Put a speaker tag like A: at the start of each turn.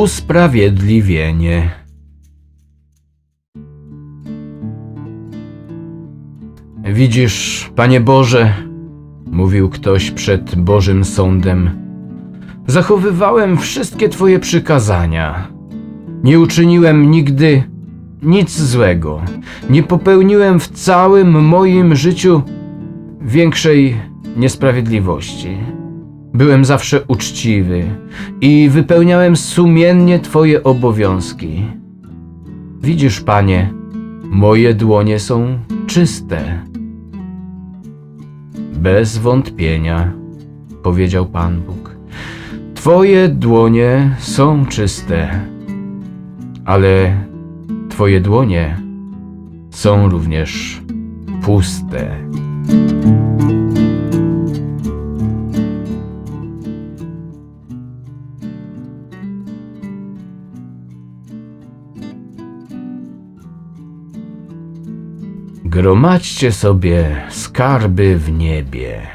A: usprawiedliwienie. Widzisz, Panie Boże, mówił ktoś przed Bożym Sądem, zachowywałem wszystkie Twoje przykazania. Nie uczyniłem nigdy nic złego. Nie popełniłem w całym moim życiu większej niesprawiedliwości. Byłem zawsze uczciwy i wypełniałem sumiennie Twoje obowiązki. Widzisz, Panie, moje dłonie są czyste. Bez wątpienia, powiedział Pan Bóg. Twoje dłonie są czyste, ale Twoje dłonie są również puste. Gromadźcie sobie skarby w niebie,